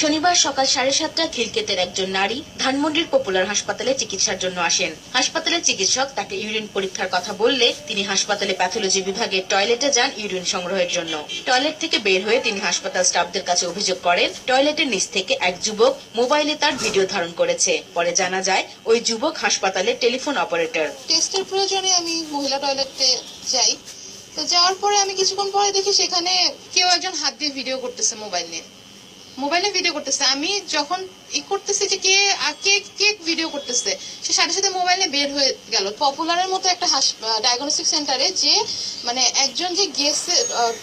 শনিবার সকাল সাড়ে সাতটায় খিলকেতের একজন নারী ধানমন্ডির পপুলার হাসপাতালে চিকিৎসার জন্য আসেন। হাসপাতালের চিকিৎসক তাকে ইউরিন পরীক্ষার কথা বললে তিনি হাসপাতালে প্যাথোলজি বিভাগের টয়লেটে যান ইউরিন সংগ্রহের জন্য। টয়লেট থেকে বের হয়ে তিনি হাসপাতাল স্টাফদের কাছে অভিযোগ করেন, টয়লেটের নিচ থেকে এক যুবক মোবাইলে তার ভিডিও ধারণ করেছে। পরে জানা যায়, ওই যুবক হাসপাতালের টেলিফোন অপারেটর। টেস্টের প্রয়োজনে আমি মহিলা টয়লেটে যাই। তো যাওয়ার পরে আমি কিছুক্ষণ পরে দেখি সেখানে কেউ একজন হাত দিয়ে ভিডিও করতেছে মোবাইল নিয়ে। মোবাইলে ভিডিও করতেছে। আমি যখন ই করতেছি যে কে কে কে ভিডিও করতেছে, সে সাথে সাথে মোবাইলে বের হয়ে গেল। পপুলারের মতো একটা ডায়াগনস্টিক সেন্টারে যে মানে একজন যে গেছে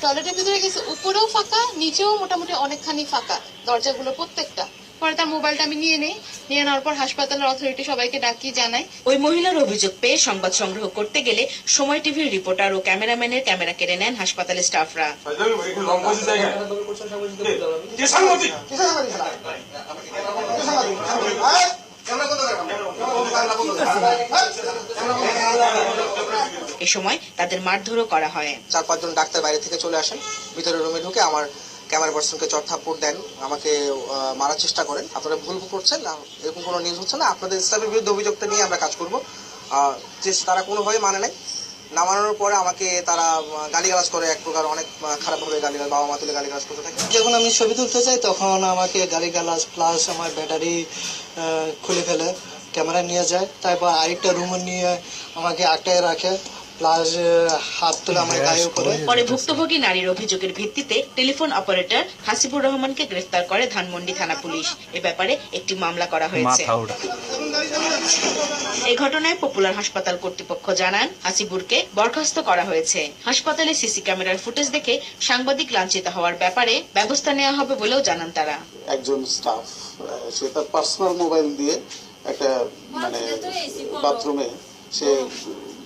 টয়লেটের ভিতরে গেছে, উপরেও ফাঁকা, নিচেও মোটামুটি অনেকখানি ফাঁকা, দরজাগুলো প্রত্যেকটা। পরে তার মোবাইলটা আমি নিয়ে নেই। নিয়ে নেওয়ার পর হাসপাতালের অথরিটি সবাইকে ডাকি জানাই ওই মহিলার অভিযোগ পেয়ে সংবাদ সংগ্রহ করতে গেলে সময় টিভির রিপোর্টার ও ক্যামেরাম্যানের ক্যামেরা কেড়ে নেন হাসপাতালের স্টাফরা। এ সময় তাদের মারধরও করা হয়। চার পাঁচজন ডাক্তার বাইরে থেকে চলে আসেন। ভিতরে রুমে ঢুকে আমার ক্যামেরা পার্সনকে চর দেন, আমাকে মারার চেষ্টা করেন। আপনারা ভুল করছেন না, এরকম কোনো নিউজ হচ্ছে না। আপনাদের স্টাফের বিরুদ্ধে অভিযোগটা নিয়ে আমরা কাজ করব। যে তারা কোনোভাবে মানে নাই নামানোর পরে আমাকে তারা গালিগালাজ করে এক প্রকার অনেক খারাপভাবে গালিগালাজ বাবা মা তুলে গালিগালাজ করতে থাকে। যখন আমি ছবি তুলতে যাই, তখন আমাকে গাড়ি গালাজ প্লাস আমার ব্যাটারি খুলে ফেলে, ক্যামেরা নিয়ে যায়। তারপর আরেকটা রুম নিয়ে আমাকে আটকায় রাখে। প্লাস হাত তুলে আমার গায়ে উপরে। পরে ভুক্তভোগী নারীর অভিযোগের ভিত্তিতে টেলিফোন অপারেটর হাসিবুর রহমানকে গ্রেফতার করে ধানমন্ডি থানা পুলিশ। এ ব্যাপারে একটি মামলা করা হয়েছে। এই ঘটনায় পপুলার হাসপাতাল কর্তৃপক্ষ জানান হাসিবুরকে বরখাস্ত করা হয়েছে। হাসপাতালে সিসি ক্যামেরার ফুটেজ দেখে সাংবাদিক লাঞ্ছিত হওয়ার ব্যাপারে ব্যবস্থা নেওয়া হবে বলেও জানান তারা। একজন স্টাফ সে তার পার্সোনাল মোবাইল দিয়ে একটা মানে বাথরুমে সে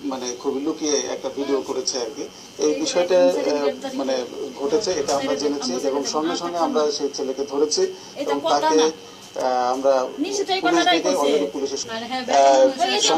মানে খুবই লুকিয়ে একটা ভিডিও করেছে আর কি। এই বিষয়টা মানে ঘটেছে এটা আমরা জেনেছি এবং সঙ্গে সঙ্গে আমরা সেই ছেলেকে ধরেছি এবং তাকে আহ, আমরা পুলিশ অলরেডি পুলিশের